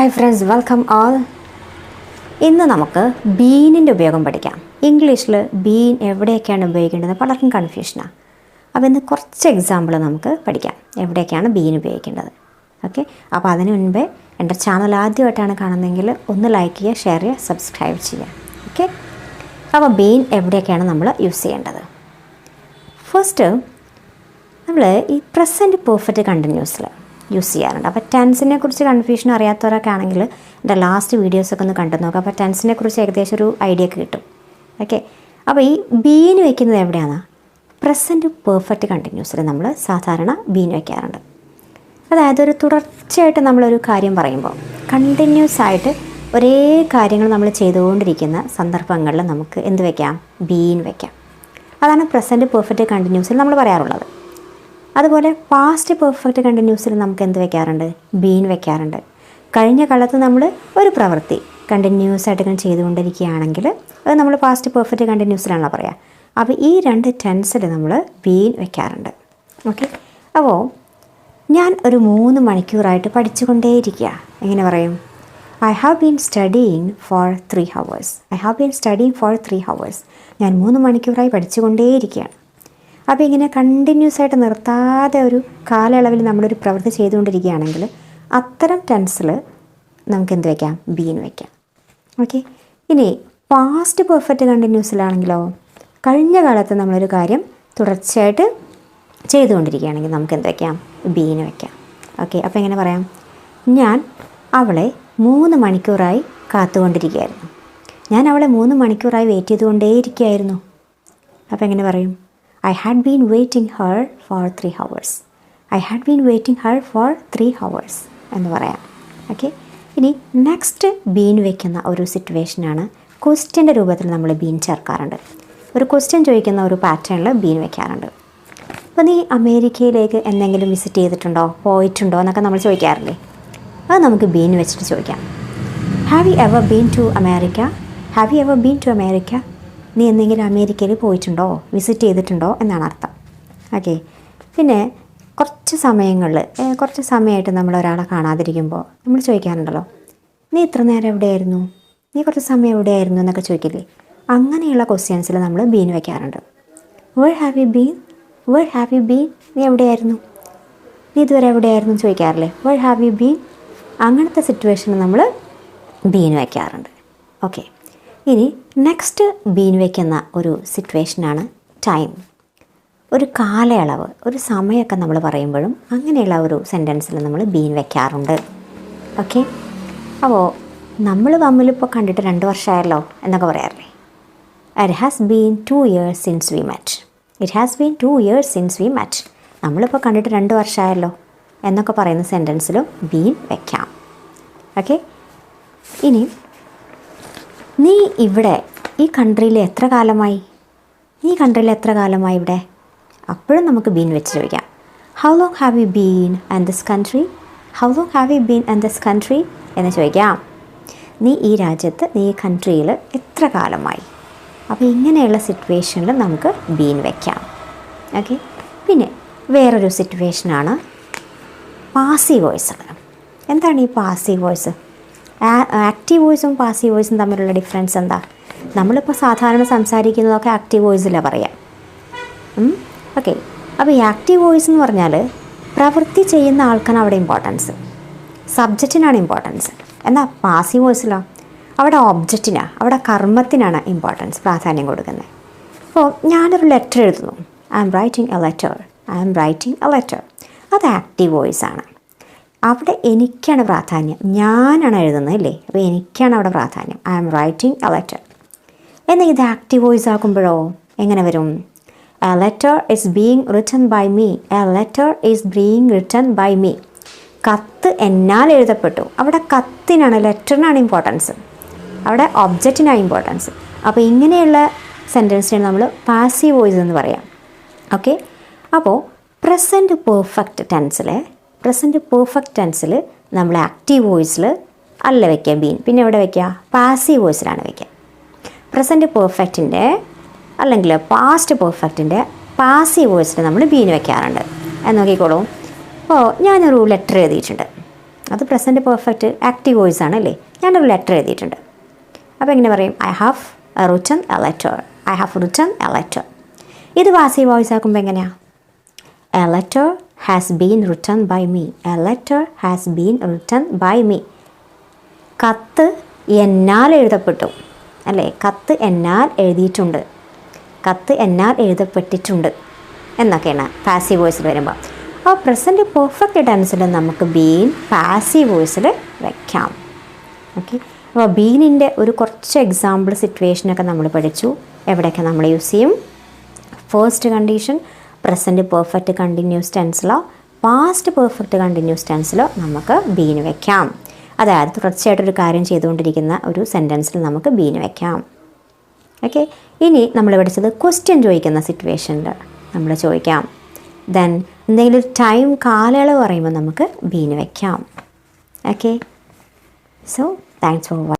Hi friends welcome all ഇന്ന് നമുക്ക് ബീനിന്റെ ഉപയോഗം പഠിക്കാം. ഇംഗ്ലീഷിൽ ബീൻ എവിടെയൊക്കെയാണ് ഉപയോഗിക്കേണ്ടത്? പലർക്കും കൺഫ്യൂഷനാണ് അപ്പോൾ ഇന്ന് കുറച്ച് എക്സാമ്പിൾ നമുക്ക് പഠിക്കാം. എവിടെയൊക്കെയാണ് ബീൻ ഉപയോഗിക്കേണ്ടത്? ഓക്കെ അപ്പോൾ അതിന് മുൻപേ എന്റെ ചാനൽ ആദ്യമായിട്ടാണ് കാണുന്നതെങ്കിൽ ഒന്ന് ലൈക്ക് ചെയ്യുക ഷെയർ ചെയ്യുക സബ്സ്ക്രൈബ് ചെയ്യുക. ഓക്കെ അപ്പോൾ ബീൻ എവിടെയൊക്കെയാണ് നമ്മൾ യൂസ് ചെയ്യേണ്ടത്? ഫസ്റ്റ് നമ്മൾ ഈ പ്രസന്റ് പെർഫെക്റ്റ് കണ്ടിന്യൂസിൽ യൂസ് ചെയ്യാറുണ്ട്. അപ്പോൾ ടെൻസിനെ കുറിച്ച് കൺഫ്യൂഷൻ അറിയാത്തവരൊക്കെ ആണെങ്കിൽ എന്റെ ലാസ്റ്റ് വീഡിയോസൊക്കെ ഒന്ന് കണ്ടു നോക്കുക അപ്പോൾ ടെൻസിനെ കുറിച്ച് ഏകദേശം ഒരു ഐഡിയ ഒക്കെ കിട്ടും. ഓക്കെ അപ്പോൾ ഈ ബീന് വയ്ക്കുന്നത് എവിടെയാണ്? പ്രസന്റ് പെർഫെക്റ്റ് കണ്ടിന്യൂസിൽ നമ്മൾ സാധാരണ ബീൻ വയ്ക്കാറുണ്ട് അതായത് ഒരു തുടർച്ചയായിട്ട് നമ്മളൊരു കാര്യം പറയുമ്പോൾ കണ്ടിന്യൂസ് ആയിട്ട് ഒരേ കാര്യങ്ങൾ നമ്മൾ ചെയ്തുകൊണ്ടിരിക്കുന്ന സന്ദർഭങ്ങളിൽ നമുക്ക് എന്ത് വയ്ക്കാം ബീൻ വയ്ക്കാം അതാണ് പ്രസന്റ് പെർഫെക്റ്റ് കണ്ടിന്യൂസിൽ നമ്മൾ പറയാറുള്ളത്. അതുപോലെ പാസ്റ്റ് പെർഫെക്റ്റ് കണ്ടിന്യൂസിൽ നമുക്ക് എന്ത് വെക്കാറുണ്ട്? ബീൻ വെക്കാറുണ്ട്. കഴിഞ്ഞ കാലത്ത് നമ്മൾ ഒരു പ്രവൃത്തി കണ്ടിന്യൂസ് ആയിട്ട് ഇങ്ങനെ ചെയ്തുകൊണ്ടിരിക്കുകയാണെങ്കിൽ അത് നമ്മൾ പാസ്റ്റ് പെർഫെക്റ്റ് കണ്ടിന്യൂസിലാണല്ലോ പറയുക അപ്പോൾ ഈ രണ്ട് ടെൻസിൽ നമ്മൾ ബീൻ വെക്കാറുണ്ട്. ഓക്കെ അപ്പോൾ ഞാൻ ഒരു മൂന്ന് മണിക്കൂറായിട്ട് പഠിച്ചുകൊണ്ടേയിരിക്കുക. എങ്ങനെ പറയും? I have been studying for three hours I have been studying for three hours ഞാൻ മൂന്ന് മണിക്കൂറായി പഠിച്ചുകൊണ്ടേയിരിക്കുകയാണ്. അപ്പോൾ ഇങ്ങനെ കണ്ടിന്യൂസ് ആയിട്ട് നിർത്താതെ ഒരു കാലയളവിൽ നമ്മളൊരു പ്രവൃത്തി ചെയ്തുകൊണ്ടിരിക്കുകയാണെങ്കിൽ അത്തരം ടെൻസിൽ നമുക്ക് എന്ത് വയ്ക്കാം ബീൻ വയ്ക്കാം ഓക്കെ ഇനി പാസ്റ്റ് പെർഫെക്റ്റ് കണ്ടിന്യൂസിലാണെങ്കിലോ കഴിഞ്ഞ കാലത്ത് നമ്മളൊരു കാര്യം തുടർച്ചയായിട്ട് ചെയ്തുകൊണ്ടിരിക്കുകയാണെങ്കിൽ നമുക്ക് എന്ത് വയ്ക്കാം ബീന് വയ്ക്കാം ഓക്കെ അപ്പോൾ എങ്ങനെ പറയാം? ഞാൻ അവളെ മൂന്ന് മണിക്കൂറായി കാത്തുകൊണ്ടിരിക്കുകയായിരുന്നു. ഞാൻ അവളെ മൂന്ന് മണിക്കൂറായി വെയിറ്റ് ചെയ്തുകൊണ്ടേയിരിക്കുകയായിരുന്നു. അപ്പോൾ എങ്ങനെ പറയും? I had been waiting her for three hours I had been waiting her for three hours എന്ന് പറയാം. ഓക്കെ ഇനി നെക്സ്റ്റ് ബീൻ വയ്ക്കുന്ന ഒരു സിറ്റുവേഷനാണ് ക്വസ്റ്റ്യന്റെ രൂപത്തിൽ നമ്മൾ ബീൻ ചേർക്കാറുണ്ട്. ഒരു ക്വസ്റ്റ്യൻ ചോദിക്കുന്ന ഒരു പാറ്റേണിൽ ബീൻ വയ്ക്കാറുണ്ട് അപ്പോൾ നീ അമേരിക്കയിലേക്ക് എന്തെങ്കിലും വിസിറ്റ് ചെയ്തിട്ടുണ്ടോ? പോയിട്ടുണ്ടോ എന്നൊക്കെ നമ്മൾ ചോദിക്കാറില്ലേ? അത് നമുക്ക് ബീൻ വെച്ചിട്ട് ചോദിക്കാം. Have you ever been to America have you ever been to America നീ എന്തെങ്കിലും അമേരിക്കയിൽ പോയിട്ടുണ്ടോ? വിസിറ്റ് ചെയ്തിട്ടുണ്ടോ? എന്നാണ് അർത്ഥം. ഓക്കെ പിന്നെ കുറച്ച് സമയങ്ങളിൽ കുറച്ച് സമയമായിട്ട് നമ്മൾ ഒരാളെ കാണാതിരിക്കുമ്പോൾ നമ്മൾ ചോദിക്കാറുണ്ടല്ലോ നീ ഇത്ര നേരം എവിടെയായിരുന്നു? നീ കുറച്ച് സമയം എവിടെയായിരുന്നു? എന്നൊക്കെ ചോദിക്കില്ലേ? അങ്ങനെയുള്ള ക്വസ്റ്റ്യൻസിൽ നമ്മൾ ബീൻ വയ്ക്കാറുണ്ട് where have you been where have you been നീ എവിടെയായിരുന്നു? നീ ഇതുവരെ എവിടെയായിരുന്നു? ചോദിക്കാറില്ലേ? വേർ ഹാവ് യു ബീൻ അങ്ങനത്തെ സിറ്റുവേഷനിൽ നമ്മൾ ബീൻ വയ്ക്കാറുണ്ട് ഓക്കെ ഇനി നെക്സ്റ്റ് ബീൻ വയ്ക്കുന്ന ഒരു സിറ്റുവേഷനാണ് ടൈം ഒരു കാലയളവ് ഒരു സമയമൊക്കെ നമ്മൾ പറയുമ്പോഴും അങ്ങനെയുള്ള ഒരു സെന്റൻസിൽ നമ്മൾ ബീൻ വയ്ക്കാറുണ്ട് ഓക്കെ അപ്പോൾ നമ്മൾ തമ്മിലിപ്പോൾ കണ്ടിട്ട് രണ്ട് വർഷമായല്ലോ എന്നൊക്കെ പറയാറില്ലേ? It has been two years since we met it has been two years since we met നമ്മളിപ്പോൾ കണ്ടിട്ട് രണ്ട് വർഷമായല്ലോ എന്നൊക്കെ പറയുന്ന സെന്റൻസിലും ബീൻ വയ്ക്കാം ഓക്കെ ഇനി നീ ഇവിടെ ഈ കൺട്രിയിൽ എത്ര കാലമായി? നീ കൺട്രിയിൽ എത്ര കാലമായി ഇവിടെ? അപ്പോഴും നമുക്ക് ബീൻ വെച്ച് ചോദിക്കാം. How long have you been and this country how long have you been and this country എന്ന് ചോദിക്കാം. നീ ഈ രാജ്യത്ത് നീ ഈ കൺട്രിയിൽ എത്ര കാലമായി? അപ്പോൾ ഇങ്ങനെയുള്ള സിറ്റുവേഷനിൽ നമുക്ക് ബീൻ വയ്ക്കാം ഓക്കെ പിന്നെ വേറൊരു സിറ്റുവേഷനാണ് പാസീവ് വോയിസ് എന്താണ് ഈ പാസീവ് വോയിസ് ആക്റ്റീവ് വോയിസും പാസീവ് വോയിസും തമ്മിലുള്ള ഡിഫറൻസ് എന്താ? നമ്മളിപ്പോൾ സാധാരണ സംസാരിക്കുന്നതൊക്കെ ആക്റ്റീവ് വോയിസിലാണ് പറയാം. ഓക്കെ അപ്പോൾ ഈ ആക്റ്റീവ് വോയിസ് എന്ന് പറഞ്ഞാൽ പ്രവൃത്തി ചെയ്യുന്ന ആൾക്കാണ് അവിടെ ഇമ്പോർട്ടൻസ് സബ്ജക്റ്റിനാണ് ഇമ്പോർട്ടൻസ് എന്നാൽ പാസീവ് വോയിസിലോ അവിടെ ഒബ്ജക്റ്റിനാണ് അവിടെ കർമ്മത്തിനാണ് ഇമ്പോർട്ടൻസ് പ്രാധാന്യം കൊടുക്കുന്നത്. അപ്പോൾ ഞാനൊരു ലെറ്റർ എഴുതുന്നു. I am writing a letter I am writing a letter അത് ആക്റ്റീവ് വോയിസ് ആണ്. അവിടെ എനിക്കാണ് പ്രാധാന്യം. ഞാനാണ് എഴുതുന്നത് അല്ലേ? അപ്പോൾ എനിക്കാണ് അവിടെ പ്രാധാന്യം. I am writing a letter എന്നാൽ ഇത് ആക്റ്റീവ് വോയിസ് ആക്കുമ്പോഴോ? എങ്ങനെ വരും? A letter is being written by me a letter is being written by me കത്ത് എന്നാൽ എഴുതപ്പെട്ടു. അവിടെ കത്തിനാണ് ലെറ്ററിനാണ് ഇമ്പോർട്ടൻസ് അവിടെ ഒബ്ജക്റ്റിനാണ് ഇമ്പോർട്ടൻസ് അപ്പോൾ ഇങ്ങനെയുള്ള സെന്റൻസിനാണ് നമ്മൾ പാസീവ് വോയിസ് എന്ന് പറയാം. ഓക്കെ അപ്പോൾ പ്രസന്റ് പെർഫെക്റ്റ് ടെൻസിലെ പ്രസന്റ് പെർഫെക്റ്റ് ടെൻസിൽ നമ്മൾ ആക്റ്റീവ് വോയിസിൽ അല്ല വയ്ക്കുക ബീൻ പിന്നെ എവിടെ വയ്ക്കുക പാസീവ് വോയിസിലാണ് വയ്ക്കുക പ്രസന്റ് പെർഫെക്റ്റിന്റെ അല്ലെങ്കിൽ പാസ്റ്റ് പെർഫെക്റ്റിന്റെ പാസീവ് വോയിസിൽ നമ്മൾ ബീൻ വയ്ക്കാറുണ്ട് എന്ന് നോക്കിക്കോളൂ. അപ്പോൾ ഞാനൊരു ലെറ്റർ എഴുതിയിട്ടുണ്ട്. അത് പ്രസന്റ് പെർഫെക്റ്റ് ആക്റ്റീവ് വോയിസ് ആണ് അല്ലേ? ഞാനൊരു ലെറ്റർ എഴുതിയിട്ടുണ്ട്. അപ്പോൾ എങ്ങനെ പറയും? I have written a letter I have written a letter ഇത് പാസീവ് വോയിസ് ആക്കുമ്പോൾ എങ്ങനെയാണ് a letter has been written by me a letter has been written by me കത്ത് എന്നാൽ എഴുതപ്പെട്ടു. അല്ലേ? കത്ത് എന്നാൽ എഴുതിയിട്ടുണ്ട്. കത്ത് എന്നാൽ എഴുതപ്പെട്ടിട്ടുണ്ട് എന്നൊക്കെയാണ് പാസീവ് വോയിസിൽ വരുമ്പോൾ അപ്പോൾ പ്രസന്റ് പെർഫെക്റ്റ് ടെൻസിൽ നമുക്ക് ബീൻ പാസീവ് വോയിസിൽ വയ്ക്കാം ഓക്കെ അപ്പോൾ ബീനിന്റെ ഒരു കുറച്ച് എക്സാമ്പിൾ സിറ്റുവേഷനൊക്കെ നമ്മൾ പഠിച്ചു. എവിടെയൊക്കെ നമ്മൾ യൂസ് ചെയ്യും? First condition present perfect continuous ടെൻസിലോ past perfect continuous ടെൻസിലോ നമുക്ക് ബീന് വയ്ക്കാം അതായത് തുടർച്ചയായിട്ടൊരു കാര്യം ചെയ്തുകൊണ്ടിരിക്കുന്ന ഒരു സെന്റൻസിൽ നമുക്ക് ബീന് വയ്ക്കാം ഓക്കെ ഇനി നമ്മൾ പഠിച്ചത് ക്വസ്റ്റ്യൻ ചോദിക്കുന്ന സിറ്റുവേഷനിൽ നമ്മൾ ചോദിക്കാം. ദെൻ എന്തെങ്കിലും ടൈം കാലയളവ് പറയുമ്പോൾ നമുക്ക് ബീന് വയ്ക്കാം ഓക്കെ സോ താങ്ക്സ് ഫോർ